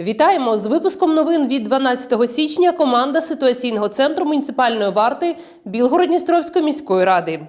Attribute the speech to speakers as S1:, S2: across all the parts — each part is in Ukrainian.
S1: Вітаємо з випуском новин від 12 січня. Команда ситуаційного центру муніципальної варти Білгород-Дністровської міської ради.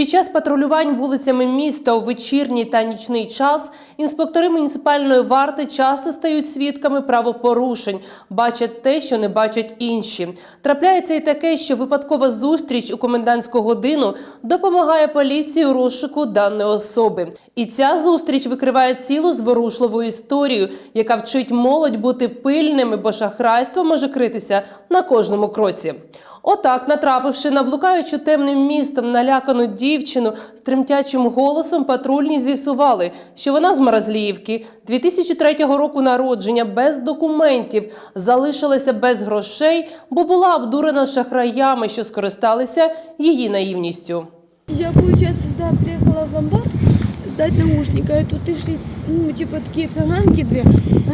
S1: Під час патрулювань вулицями міста у вечірній та нічний час інспектори муніципальної варти часто стають свідками правопорушень, бачать те, що не бачать інші. Трапляється і таке, що випадкова зустріч у комендантську годину допомагає поліції у розшуку даної особи. І ця зустріч викриває цілу зворушливу історію, яка вчить молодь бути пильними, бо шахрайство може критися на кожному кроці. Отак, натрапивши на блукаючу темним містом налякану дівчину з тремтячим голосом, патрульні з'ясували, що вона з Маразліївки 2003 року народження без документів залишилася без грошей, бо була обдурена шахраями, що скористалися її наївністю.
S2: Я, получается, сюда приехала в ломбард сдать наушники, а тут и шли, ну, типа, такие цыганки две,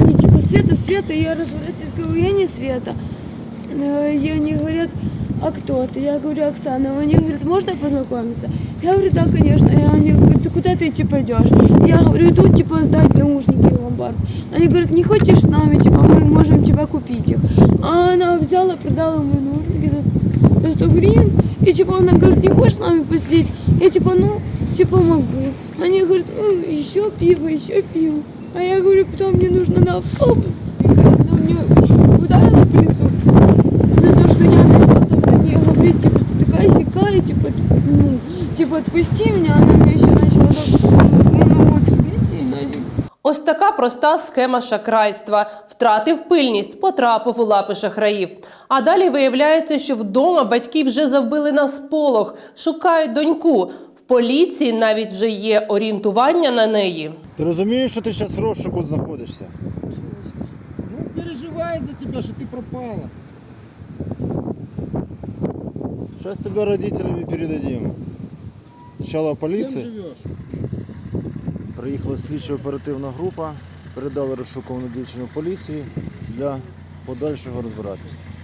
S2: они, типа, Света, Света, и я разворачиваюсь, говорю, я не Света. Э, И они говорят, а кто ты? Я говорю, Оксана. Они говорят, можно познакомиться? Я говорю, да, конечно. И они говорят, ты куда ты, типа, идешь? Я говорю, иду, типа, сдать наушники в ломбард. Они говорят, не хочешь с нами, типа, мы можем, типа, купить их. А она взяла, продала мои наушники за, за 100 гривен. И, типа, она говорит, не хочешь с нами посидеть? Я, типа, ну, типа, могу. Они говорят, ну, еще пиво, еще пиво. А я говорю, потом мне нужно на автобус.
S1: Ось така проста схема шахрайства. Втратив пильність, потрапив у лапи шахраїв. А далі виявляється, що вдома батьки вже завбили на сполох, шукають доньку. В поліції навіть вже є орієнтування на неї.
S3: Ти розумієш, що ти зараз в розшуку знаходишся?
S4: Ну, переживает за тебя, что ты пропала.
S3: Зараз тебе родителями передадим. Спочатку поліції,
S4: живешь?
S3: Приїхала слідчо оперативна група, передали розшукувану дівчину поліції для подальшого розбирательства.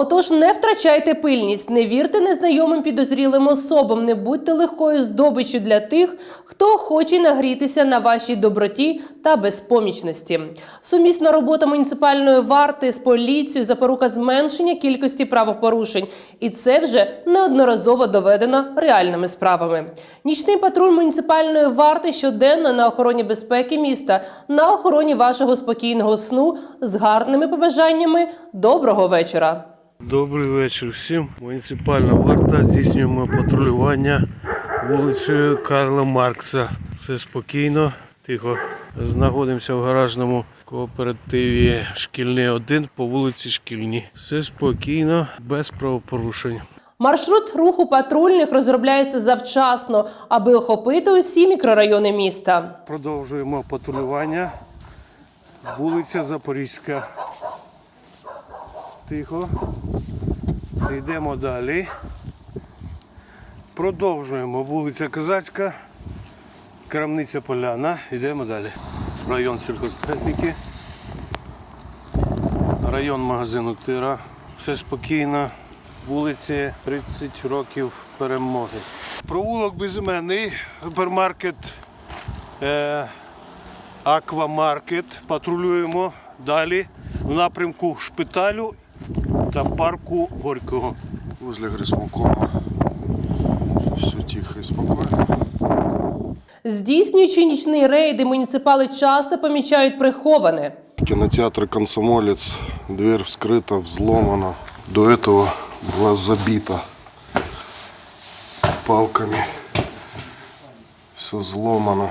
S1: Отож, не втрачайте пильність, не вірте незнайомим підозрілим особам, не будьте легкою здобиччю для тих, хто хоче нагрітися на вашій доброті та безпомічності. Сумісна робота муніципальної варти з поліцією запорука зменшення кількості правопорушень, і це вже неодноразово доведено реальними справами. Нічний патруль муніципальної варти щоденно на охороні безпеки міста, на охороні вашого спокійного сну з гарними побажаннями. Доброго вечора!
S5: Добрий вечір всім. Муніципальна варта. Здійснюємо патрулювання вулицею Карла Маркса. Все спокійно, тихо. Знаходимося в гаражному кооперативі Шкільний 1 по вулиці Шкільній. Все спокійно, без правопорушень.
S1: Маршрут руху патрульних розробляється завчасно, аби охопити усі мікрорайони міста.
S5: Продовжуємо патрулювання. Вулиця Запорізька. Тихо. Йдемо далі. Продовжуємо вулиця Козацька, Крамниця Поляна. Йдемо далі. Район сільхозтехніки. Район магазину Тира. Все спокійно. Вулиці 30 років перемоги. Провулок безіменний, супермаркет е, Аквамаркет. Патрулюємо далі в напрямку шпиталю та парку Горького.
S6: возле горисполкома. Все тихо и спокойно.
S1: Здійснюючи нічні рейди, муніципали часто помічають приховане.
S6: Кинотеатр «Комсомолец». Дверь вскрыта, взломана. До этого была забита палками. Все взломано.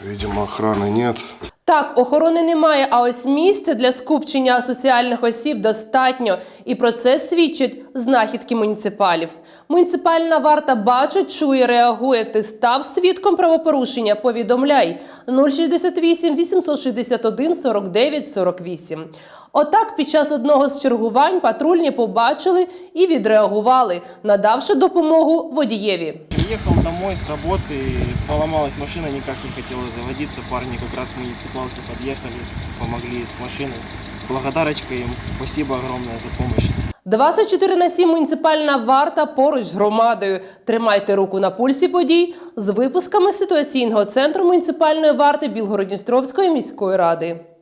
S6: Видимо, охраны нет.
S1: Так, охорони немає, а ось місця для скупчення соціальних осіб достатньо. І про це свідчать знахідки муніципалів. Муніципальна варта бачить, чує, реагує. Ти став свідком правопорушення. Повідомляй 068 861 49 48. Отак, під час одного з чергувань патрульні побачили і відреагували, надавши допомогу водієві
S7: приехал домой с работы, поломалась машина, никак не хотела заводиться. Парни как раз в муниципалке подъехали, помогли с машиной. Благодарочка им, спасибо огромное за помощь.
S1: 24 на 7 муніципальна варта поруч з громадою. Тримайте руку на пульсі подій з випусками ситуаційного центру муніципальної варти Білгородністровської міської ради.